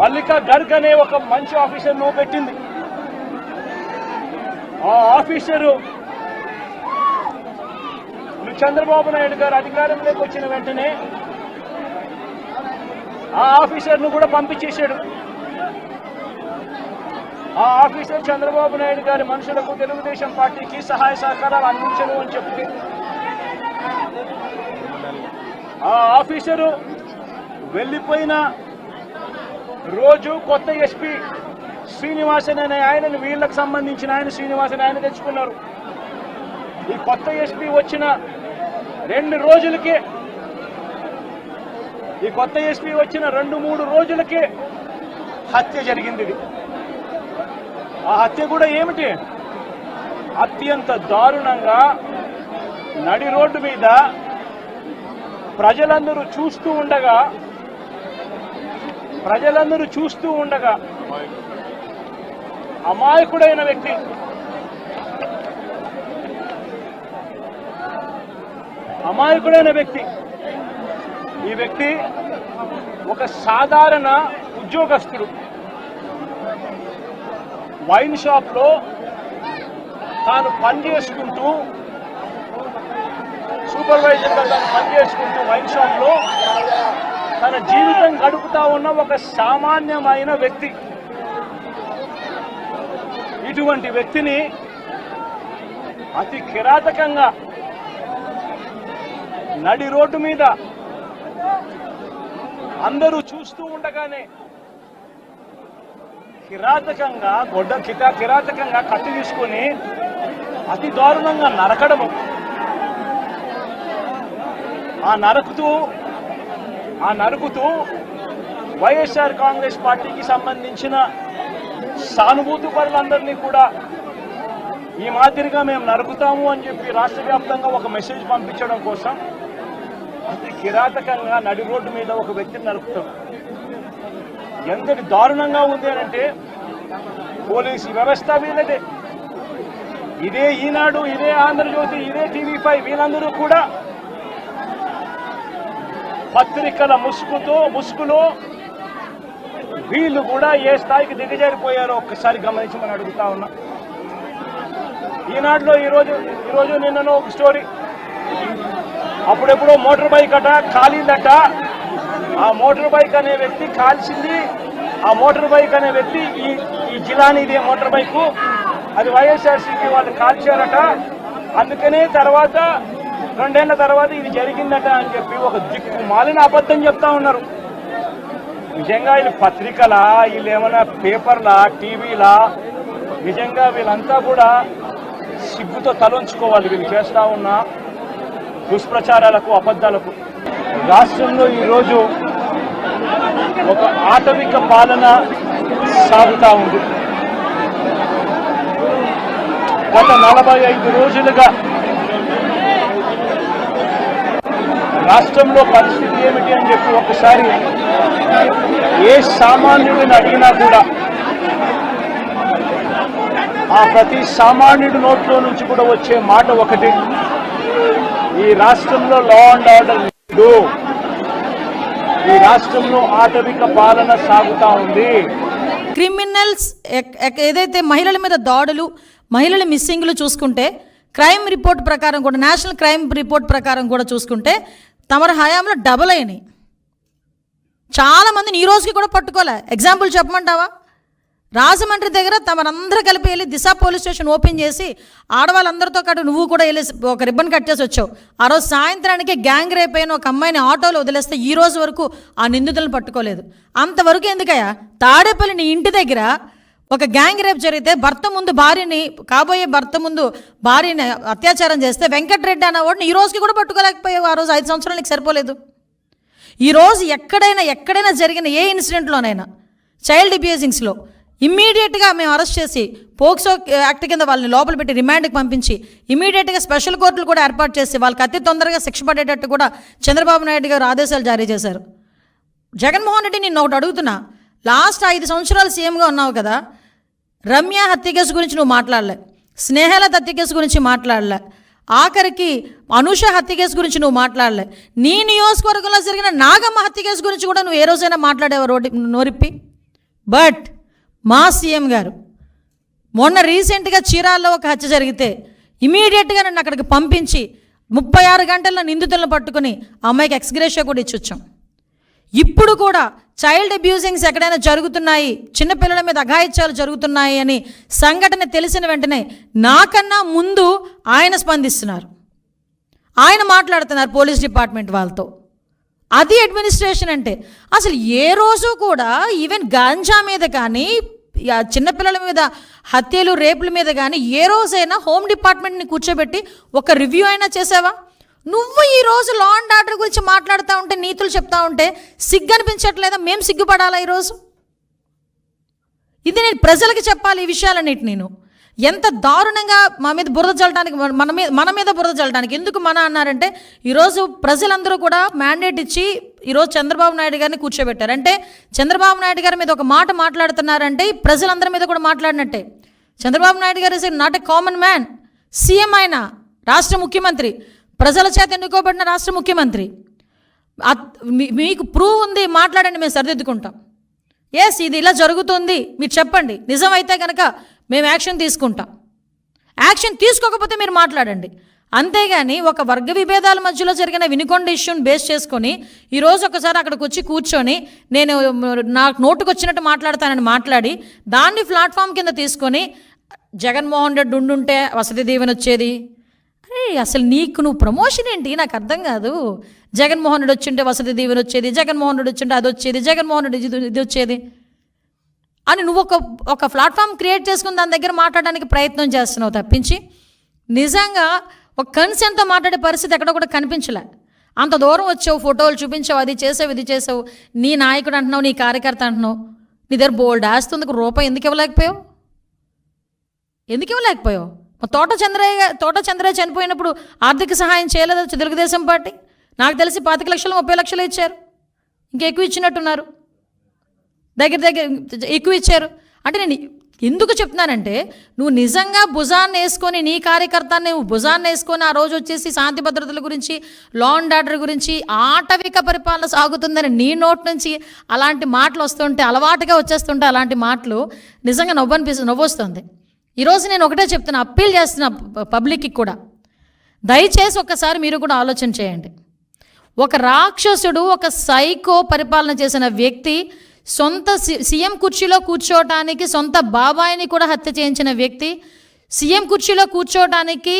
మల్లికా గర్గ్ అనే ఒక మంచి ఆఫీసర్ నువ్వు పెట్టింది. ఆ ఆఫీసరు చంద్రబాబు నాయుడు గారు అధికారంలోకి వచ్చిన వెంటనే ఆ ఆఫీసర్ను కూడా పంపించేశాడు. ఆ ఆఫీసర్ చంద్రబాబు నాయుడు గారి మనుషులకు తెలుగుదేశం పార్టీకి సహాయ సహకారాలు అందించను అని చెప్తే ఆ ఆఫీసరు వెళ్ళిపోయిన రోజు కొత్త ఎస్పీ శ్రీనివాసన్ అనే ఆయనను వీళ్ళకి సంబంధించిన ఆయన శ్రీనివాసన్ ఆయన తెచ్చుకున్నారు. ఈ కొత్త ఎస్పీ వచ్చిన రెండు రోజులకే ఈ కొత్త ఎస్పీ వచ్చిన రెండు మూడు రోజులకే హత్య జరిగింది ఇది. ఆ హత్య కూడా ఏమిటి? అత్యంత దారుణంగా నడి రోడ్డు మీద ప్రజలందరూ చూస్తూ ఉండగా ప్రజలందరూ చూస్తూ ఉండగా అమాయకుడైన వ్యక్తి అమాయకుడైన వ్యక్తి. ఈ వ్యక్తి ఒక సాధారణ ఉద్యోగస్తుడు. వైన్ షాప్లో తాను పని చేసుకుంటూ సూపర్వైజర్గా తాను పని చేసుకుంటూ వైన్ షాప్లో తన జీవితం గడుపుతా ఉన్న ఒక సామాన్యమైన వ్యక్తి. ఇటువంటి వ్యక్తిని అతి కిరాతకంగా నడి రోడ్డు మీద అందరూ చూస్తూ ఉండగానే కిరాతకంగా గొడ్డ కిట కిరాతకంగా కట్టి తీసుకొని అతి దారుణంగా నరకడము. ఆ నరకుతూ ఆ నరుకుతూ వైఎస్ఆర్ కాంగ్రెస్ పార్టీకి సంబంధించిన సానుభూతి పరులందరినీ కూడా ఈ మాదిరిగా మేము నరుకుతాము అని చెప్పి రాష్ట్ర వ్యాప్తంగా ఒక మెసేజ్ పంపించడం కోసం అతి కిరాతకంగా నడి రోడ్డు మీద ఒక వ్యక్తిని నరుకుతాం. ఎంతటి దారుణంగా ఉంది అని అంటే పోలీసు వ్యవస్థ వీళ్ళదే. ఇదే ఈనాడు ఇదే ఆంధ్రజ్యోతి ఇదే టీవీ ఫైవ్ వీళ్ళందరూ కూడా పత్రికల ముసుగుతో ముసుగులో వీళ్ళు కూడా ఏ స్థాయికి దిగజారిపోయారో ఒక్కసారి గమనించమని అడుగుతా ఉన్నా. ఈనాడులో ఈరోజు ఈరోజు నిన్ననో ఒక స్టోరీ. అప్పుడెప్పుడో మోటార్ బైక్ అట కాలిందట. ఆ మోటార్ బైక్ అనే వ్యక్తి కాల్చింది ఆ మోటార్ బైక్ అనే వ్యక్తి ఈ ఈ జిలానిదే మోటార్ బైకు. అది వైఎస్ఆర్సీపీ వాళ్ళు కాల్చారట. అందుకనే తర్వాత రెండేళ్ళ తర్వాత ఇది జరిగిందట అని చెప్పి ఒక దిక్కు మాలిన అబద్ధం చెప్తా ఉన్నారు. నిజంగా వీళ్ళు పత్రికలా వీళ్ళు ఏమైనా పేపర్లా టీవీలా నిజంగా వీళ్ళంతా కూడా సిగ్గుతో తలంచుకోవాలి. వీళ్ళు చేస్తా ఉన్న దుష్ప్రచారాలకు అబద్ధాలకు. రాష్ట్రంలో ఈరోజు ఒక ఆటవిక పాలన సాగుతా ఉంది. గత నలభై ఐదు రోజులుగా రాష్ట్రంలో పరిస్థితి ఏమిటి అని చెప్పి ఒకసారి ఏ సామాన్యుడిని అడిగినా కూడా ఆ ప్రతి సామాన్యుడి నోట్లో నుంచి కూడా వచ్చే మాట ఒకటి ఈ రాష్ట్రంలో లా అండ్ ఆర్డర్ లేదు. ఈ రాష్ట్రంలో ఆటవిక పాలన సాగుతా ఉంది. క్రిమినల్స్ ఎక్- ఏదైతే మహిళల మీద దాడులు మహిళల మిస్సింగ్లు చూసుకుంటే క్రైమ్ రిపోర్ట్ ప్రకారం కూడా నేషనల్ క్రైమ్ రిపోర్ట్ ప్రకారం కూడా చూసుకుంటే తమరి హయాంలో డబుల్ అయినాయి. చాలామందిని ఈ రోజుకి కూడా పట్టుకోలే. ఎగ్జాంపుల్ చెప్పమంటావా? రాజమండ్రి దగ్గర తమరందరూ కలిపి వెళ్ళి దిశ పోలీస్ స్టేషన్ ఓపెన్ చేసి ఆడవాళ్ళందరితో కాటు నువ్వు కూడా వెళ్ళి ఒక రిబ్బన్ కట్ చేసి వచ్చావు. ఆ రోజు సాయంత్రానికి గ్యాంగ్ రేప్ అయిన ఒక అమ్మాయిని ఆటోలో వదిలేస్తే ఈ రోజు వరకు ఆ నిందితులను పట్టుకోలేదు. అంతవరకు ఎందుకయ్యా? తాడేపల్లి నీ ఇంటి దగ్గర ఒక గ్యాంగ్ రేప్ జరిగితే భర్త ముందు భార్యని కాబోయే భర్త ముందు భార్యని అత్యాచారం చేస్తే వెంకటరెడ్డి అన్న వాడిని ఈ రోజుకి కూడా పట్టుకోలేకపోయావు. ఆ రోజు ఐదు సంవత్సరాలు నీకు సరిపోలేదు. ఈరోజు ఎక్కడైనా ఎక్కడైనా జరిగిన ఏ ఇన్సిడెంట్లోనైనా చైల్డ్ అబ్యూజింగ్స్లో ఇమ్మీడియట్గా మేము అరెస్ట్ చేసి పోక్సో యాక్ట్ కింద వాళ్ళని లోపల పెట్టి రిమాండ్కి పంపించి ఇమీడియట్గా స్పెషల్ కోర్టులు కూడా ఏర్పాటు చేసి వాళ్ళకి అతి తొందరగా శిక్ష పడేటట్టు కూడా చంద్రబాబు నాయుడు గారు ఆదేశాలు జారీ చేశారు. జగన్మోహన్ రెడ్డి నిన్ను ఒకటి అడుగుతున్నా లాస్ట్ ఐదు సంవత్సరాలు సీఎంగా ఉన్నావు కదా రమ్య హత్య కేసు గురించి నువ్వు మాట్లాడలే. స్నేహలత హత్య కేసు గురించి మాట్లాడలే. ఆఖరికి అనుష హత్య కేసు గురించి నువ్వు మాట్లాడలే. నీ నియోజకవర్గంలో జరిగిన నాగమ్మ హత్య కేసు గురించి కూడా నువ్వు ఏ రోజైనా మాట్లాడేవా రోడ్డు నోరిప్పి? బట్ మా సీఎం గారు మొన్న రీసెంట్గా చీరాల్లో ఒక హత్య జరిగితే ఇమీడియట్గా నన్ను అక్కడికి పంపించి ముప్పై ఆరు గంటల్లో నిందితులను పట్టుకుని అమ్మాయికి ఎక్స్గ్రేషియా కూడా ఇచ్చొచ్చాం. ఇప్పుడు కూడా చైల్డ్ అబ్యూజింగ్స్ ఎక్కడైనా జరుగుతున్నాయి చిన్నపిల్లల మీద అఘాయిత్యాలు జరుగుతున్నాయి అని సంఘటన తెలిసిన వెంటనే నాకన్నా ముందు ఆయన స్పందిస్తున్నారు. ఆయన మాట్లాడుతున్నారు పోలీస్ డిపార్ట్మెంట్ వాళ్ళతో. అది అడ్మినిస్ట్రేషన్ అంటే. అసలు ఏ రోజు కూడా ఈవెన్ గాంజా మీద కానీ చిన్నపిల్లల మీద హత్యలు రేపుల మీద కానీ ఏ రోజైనా హోమ్ డిపార్ట్మెంట్ని కూర్చోబెట్టి ఒక రివ్యూ అయినా చేసావా? నువ్వు ఈ రోజు లా అండ్ ఆర్డర్ గురించి మాట్లాడుతూ ఉంటే నీతులు చెప్తా ఉంటే సిగ్గు అనిపించట్లేదా మేము సిగ్గుపడాలా ఈరోజు? ఇది నేను ప్రజలకి చెప్పాలి ఈ విషయాలన్నిటి నేను. ఎంత దారుణంగా మా మీద బురద చల్లడానికి మన మీద మన మీద బురద చల్లడానికి ఎందుకు మన అన్నారంటే ఈరోజు ప్రజలందరూ కూడా మ్యాండేట్ ఇచ్చి ఈరోజు చంద్రబాబు నాయుడు గారిని కూర్చోబెట్టారు. అంటే చంద్రబాబు నాయుడు గారి మీద ఒక మాట మాట్లాడుతున్నారంటే ఈ ప్రజలందరి మీద కూడా మాట్లాడినట్టే. Chandrababu Naidu garu is not a common man CM ఆయన రాష్ట్ర ముఖ్యమంత్రి ప్రజల చేత ఎన్నుకోబడిన రాష్ట్ర ముఖ్యమంత్రి. మీకు ప్రూవ్ ఉంది మాట్లాడండి మేము సరిదిద్దుకుంటాం. ఎస్ ఇది ఇలా జరుగుతుంది మీరు చెప్పండి. నిజమైతే కనుక మేము యాక్షన్ తీసుకుంటాం. యాక్షన్ తీసుకోకపోతే మీరు మాట్లాడండి. అంతేగాని ఒక వర్గ విభేదాల మధ్యలో జరిగిన వినుకొండ ఇష్యూని బేస్ చేసుకొని ఈరోజు ఒకసారి అక్కడికి వచ్చి కూర్చొని నేను నాకు నోటుకు వచ్చినట్టు మాట్లాడతానని మాట్లాడి దాన్ని ప్లాట్ఫామ్ కింద తీసుకొని జగన్మోహన్ రెడ్డి ఉండుంటే వసతి దీవెన వచ్చేది? అరే అసలు నీకు నువ్వు ప్రమోషన్ ఏంటి? నాకు అర్థం కాదు. జగన్మోహన్ రెడ్డి వచ్చింటే వసతి దీవెన వచ్చేది జగన్మోహన్ రెడ్డి వచ్చింటే అది వచ్చేది జగన్మోహన్ రెడ్డి ఇది ఇది వచ్చేది అని నువ్వు ఒక ఒక ప్లాట్ఫామ్ క్రియేట్ చేసుకుని దాని దగ్గర మాట్లాడడానికి ప్రయత్నం చేస్తున్నావు తప్పించి. నిజంగా ఒక కన్సెంట్తో మాట్లాడే పరిస్థితి ఎక్కడ కూడా కనిపించలే. అంత దూరం వచ్చావు ఫోటోలు చూపించావు అది చేసావు ఇది చేసావు. నీ నాయకుడు అంటున్నావు నీ కార్యకర్త అంటున్నావు. నీ దగ్గర బోల్డ్ ఆస్తుంది రూపాయి ఎందుకు ఇవ్వలేకపోయావు? ఎందుకు ఇవ్వలేకపోయావు? తోట చంద్రయ్య తోట చంద్రయ్య చనిపోయినప్పుడు ఆర్థిక సహాయం చేయలేదు తెలుగుదేశం పార్టీ? నాకు తెలిసి పాతిక లక్షలు ముప్పై లక్షలు ఇచ్చారు. ఇంకెక్కువ ఇచ్చినట్టున్నారు. దగ్గర దగ్గర ఎక్కువ ఇచ్చారు. అంటే నేను ఎందుకు చెప్తున్నానంటే నువ్వు నిజంగా భుజాన్ని వేసుకొని నీ కార్యకర్త నువ్వు భుజాన్ని వేసుకొని ఆ రోజు వచ్చేసి శాంతి భద్రతల గురించి లా అండ్ ఆర్డర్ గురించి ఆటవిక పరిపాలన సాగుతుందని నీ నోట్ నుంచి అలాంటి మాటలు వస్తుంటే అలవాటుగా వచ్చేస్తుంటే అలాంటి మాటలు నిజంగా నవ్వు అనిపిస్తుంది నవ్వొస్తుంది. ఈరోజు నేను ఒకటే చెప్తున్నా అప్పీల్ చేస్తున్నా పబ్లిక్కి కూడా. దయచేసి ఒక్కసారి మీరు కూడా ఆలోచన చేయండి. ఒక రాక్షసుడు ఒక సైకో పరిపాలన చేసిన వ్యక్తి సొంత సీఎం కుర్చీలో కూర్చోవటానికి సొంత బాబాయిని కూడా హత్య చేయించిన వ్యక్తి సీఎం కుర్చీలో కూర్చోవటానికి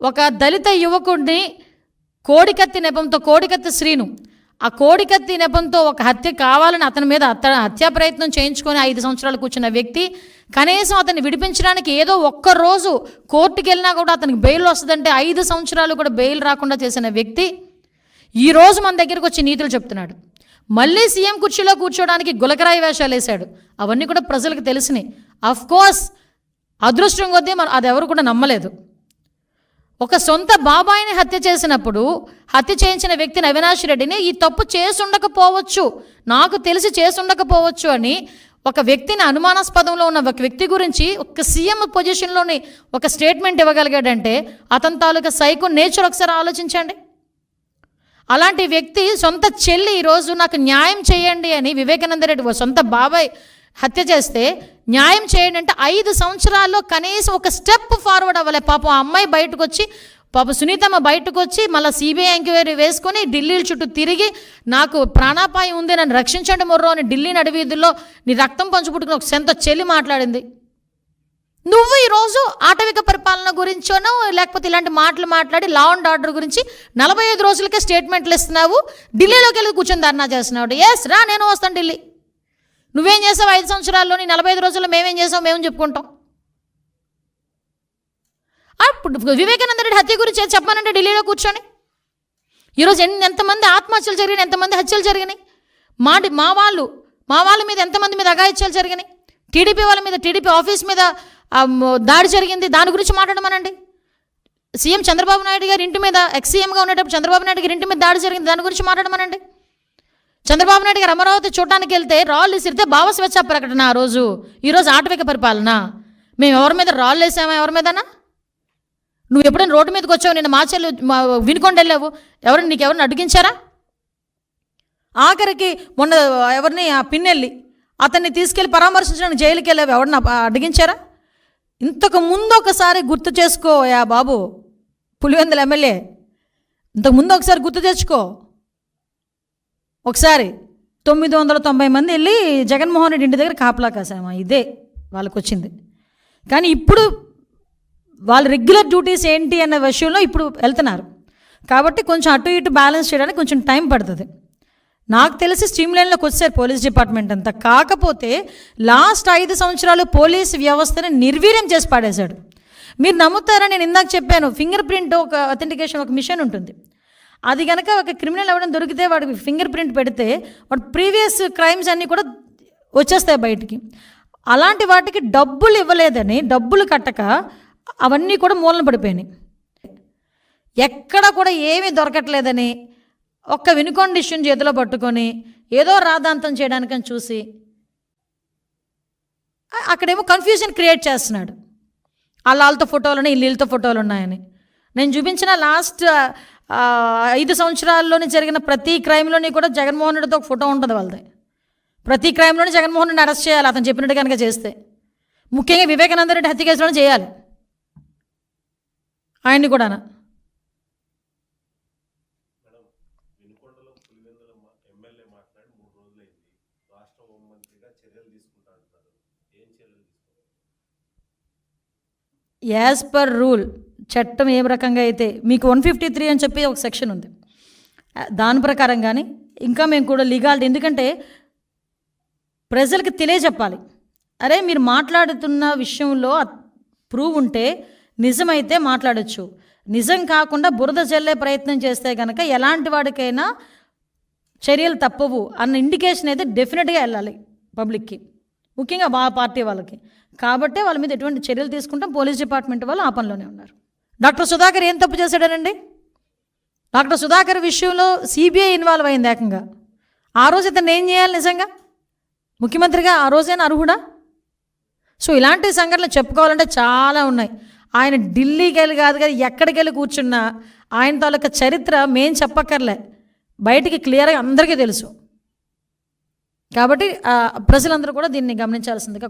ఒక దళిత యువకుడిని కోడికత్తి నెపంతో కోడికత్తి శ్రీను ఆ కోడికత్తి నెపంతో ఒక హత్య కావాలని అతని మీద అత హత్యా ప్రయత్నం చేయించుకొని ఐదు సంవత్సరాలు కూర్చున్న వ్యక్తి కనీసం అతన్ని విడిపించడానికి ఏదో ఒక్క రోజు కోర్టుకి వెళ్ళినా కూడా అతనికి బెయిల్ వస్తుందంటే ఐదు సంవత్సరాలు కూడా బెయిల్ రాకుండా చేసిన వ్యక్తి ఈ రోజు మన దగ్గరికి వచ్చి నీతులు చెప్తున్నాడు. మళ్ళీ సీఎం కుర్చీలో కూర్చోడానికి గులకరాయి వేషాలు వేశాడు. అవన్నీ కూడా ప్రజలకు తెలిసినాయి. అఫ్ కోర్స్ అదృష్టం కొద్దీ మనం అది ఎవరు కూడా నమ్మలేదు. ఒక సొంత బాబాయిని హత్య చేసినప్పుడు హత్య చేయించిన వ్యక్తిని అవినాష్ రెడ్డిని ఈ తప్పు చేసుండకపోవచ్చు నాకు తెలిసి చేసుండకపోవచ్చు అని ఒక వ్యక్తిని అనుమానాస్పదంలో ఉన్న ఒక వ్యక్తి గురించి ఒక సీఎం పొజిషన్లోని ఒక స్టేట్మెంట్ ఇవ్వగలిగాడంటే అతని తాలూకా సైకో నేచర్ ఒకసారి ఆలోచించండి. అలాంటి వ్యక్తి సొంత చెల్లి ఈరోజు నాకు న్యాయం చేయండి అని వివేకానంద రెడ్డి ఓ సొంత బాబాయ్ హత్య చేస్తే న్యాయం చేయండి అంటే ఐదు సంవత్సరాల్లో కనీసం ఒక స్టెప్ ఫార్వర్డ్ అవ్వలే. పాపం ఆ అమ్మాయి బయటకు వచ్చి పాప సునీతమ్మ బయటకు వచ్చి మళ్ళీ సిబిఐ ఎంక్వైరీ వేసుకొని ఢిల్లీ చుట్టూ తిరిగి నాకు ప్రాణాపాయం ఉంది నన్ను రక్షించండి మొర్రో అని ఢిల్లీ నడివీధుల్లో నీ రక్తం పంచుపుట్టుకుని ఒక సొంత చెల్లి మాట్లాడింది. నువ్వు ఈరోజు ఆటవిక పరిపాలన గురించోనో లేకపోతే ఇలాంటి మాటలు మాట్లాడి లా అండ్ ఆర్డర్ గురించి నలభై ఐదు రోజులకే స్టేట్మెంట్లు ఇస్తున్నావు? ఢిల్లీలోకి వెళ్ళి కూర్చొని ధర్నా చేస్తున్నావు ఎస్ రా నేను వస్తాను ఢిల్లీ. నువ్వేం చేసావు? ఐదు సంవత్సరాల్లో నీ నలభై ఐదు రోజుల్లో మేమేం చేసావు? మేము చెప్పుకుంటాం? వివేకానంద రెడ్డి హత్య గురించి ఏది చెప్పానంటే ఢిల్లీలో కూర్చొని? ఈరోజు ఎన్ని ఎంతమంది ఆత్మహత్యలు జరిగినాయి? ఎంతమంది హత్యలు జరిగినాయి? మా మా వాళ్ళు మా వాళ్ళ మీద ఎంతమంది మీద అఘాయిత్యాలు జరిగినాయి? టీడీపీ వాళ్ళ మీద టీడీపీ ఆఫీస్ మీద దాడి జరిగింది. దాని గురించి మాట్లాడమనండి. సీఎం చంద్రబాబు నాయుడు గారి ఇంటి మీద ఎక్స్ సీఎంగా ఉండేటప్పుడు చంద్రబాబు నాయుడు గారి ఇంటి మీద దాడి జరిగింది. దాని గురించి మాట్లాడమనండి. చంద్రబాబు నాయుడు గారు అమరావతి చూడటానికి వెళ్తే రాళ్ళు విసిరితే భావస్వేచ్ఛ ప్రకటన ఆ రోజు. ఈరోజు ఆటవిక పరిపాలన. మేము ఎవరి మీద రాళ్ళు వేసామా? ఎవరి మీదనా? నువ్వు ఎప్పుడైనా రోడ్డు మీదకి వచ్చావు నేను మాచెల్లు మా వెళ్ళావు? ఎవరిని నీకు ఎవరిని అడిగించారా ఆఖరికి మొన్న ఎవరిని ఆ పిన్నెల్లి అతన్ని తీసుకెళ్ళి పరామర్శించడానికి జైలుకి వెళ్ళావు ఎవరిని అడిగించారా ఇంతకు ముందు ఒకసారి గుర్తు చేసుకో యా బాబు పులివెందుల ఎమ్మెల్యే. ఇంతకు ముందు ఒకసారి గుర్తు తెచ్చుకో ఒకసారి తొమ్మిది వందల తొంభై మంది వెళ్ళి జగన్మోహన్ రెడ్డి ఇంటి దగ్గర కాపలా కాసామా? ఇదే వాళ్ళకి వచ్చింది కానీ ఇప్పుడు వాళ్ళ రెగ్యులర్ డ్యూటీస్ ఏంటి అన్న విషయంలో ఇప్పుడు వెళ్తున్నారు. కాబట్టి కొంచెం అటు ఇటు బ్యాలెన్స్ చేయడానికి కొంచెం టైం పడుతుంది. నాకు తెలిసి స్ట్రీమ్ లైన్లోకి వచ్చారు పోలీస్ డిపార్ట్మెంట్ అంతా. కాకపోతే లాస్ట్ ఐదు సంవత్సరాలు పోలీస్ వ్యవస్థని నిర్వీర్యం చేసి పాడేశాడు. మీరు నమ్ముతారా? నేను ఇందాక చెప్పాను ఫింగర్ ప్రింట్ ఒక అథెంటికేషన్ ఒక మిషన్ ఉంటుంది. అది కనుక ఒక క్రిమినల్ అవ్వడం దొరికితే వాడికి ఫింగర్ ప్రింట్ పెడితే వాడు ప్రీవియస్ క్రైమ్స్ అన్నీ కూడా వచ్చేస్తాయి బయటికి. అలాంటి వాటికి డబ్బులు ఇవ్వలేదని డబ్బులు కట్టక అవన్నీ కూడా మూలన పడిపోయినాయి. ఎక్కడ కూడా ఏమీ దొరకట్లేదని ఒక్క వినుకొండ ఇష్యూని చేతిలో పట్టుకొని ఏదో రాదాంతం చేయడానికని చూసి అక్కడేమో కన్ఫ్యూజన్ క్రియేట్ చేస్తున్నాడు. వాళ్ళతో ఫోటోలు ఉన్నాయి వీళ్ళతో ఫోటోలు ఉన్నాయని నేను చూపించిన లాస్ట్ ఐదు సంవత్సరాల్లోని జరిగిన ప్రతి క్రైమ్లోని కూడా జగన్మోహన్ రెడ్డితో ఒక ఫోటో ఉంటుంది వాళ్ళది. ప్రతి క్రైమ్లోనే జగన్మోహన్ రెడ్డిని అరెస్ట్ చేయాలి అతను చెప్పినట్టు కనుక చేస్తే. ముఖ్యంగా వివేకానంద రెడ్డి హత్య కేసులోనే చేయాలి. ఆయన్ని కూడా యాజ్ పర్ రూల్ చట్టం ఏ రకంగా అయితే మీకు వన్ ఫిఫ్టీ త్రీ అని చెప్పి ఒక సెక్షన్ ఉంది. దాని ప్రకారం కానీ ఇంకా మేము కూడా లీగాలిటీ ఎందుకంటే ప్రజలకు తెలియజెప్పాలి. అరే మీరు మాట్లాడుతున్న విషయంలో ప్రూవ్ ఉంటే నిజమైతే మాట్లాడొచ్చు. నిజం కాకుండా బురద చల్లే ప్రయత్నం చేస్తే కనుక ఎలాంటి వాడికైనా చర్యలు తప్పవు అన్న ఇండికేషన్ అయితే డెఫినెట్గా వెళ్ళాలి పబ్లిక్కి ముఖ్యంగా వా పార్టీ వాళ్ళకి. కాబట్టే వాళ్ళ మీద ఎటువంటి చర్యలు తీసుకుంటాం. పోలీస్ డిపార్ట్మెంట్ వాళ్ళు ఆ పనిలోనే ఉన్నారు. డాక్టర్ సుధాకర్ ఏం తప్పు చేశాడనండి? డాక్టర్ సుధాకర్ విషయంలో సిబిఐ ఇన్వాల్వ్ అయింది ఏకంగా. ఆ రోజు ఇతను ఏం చేయాలి నిజంగా? ముఖ్యమంత్రిగా ఆ రోజైనా అర్హుడా? సో ఇలాంటి సంఘటనలు చెప్పుకోవాలంటే చాలా ఉన్నాయి. ఆయన ఢిల్లీకి వెళ్ళి కాదు కదా ఎక్కడికి వెళ్ళి కూర్చున్నా ఆయన తాలూకా చరిత్ర మేం చెప్పక్కర్లే. బయటికి క్లియర్గా అందరికీ తెలుసు. కాబట్టి ఆ, ప్రజలందరూ కూడా దీన్ని గమనించాల్సిందిగా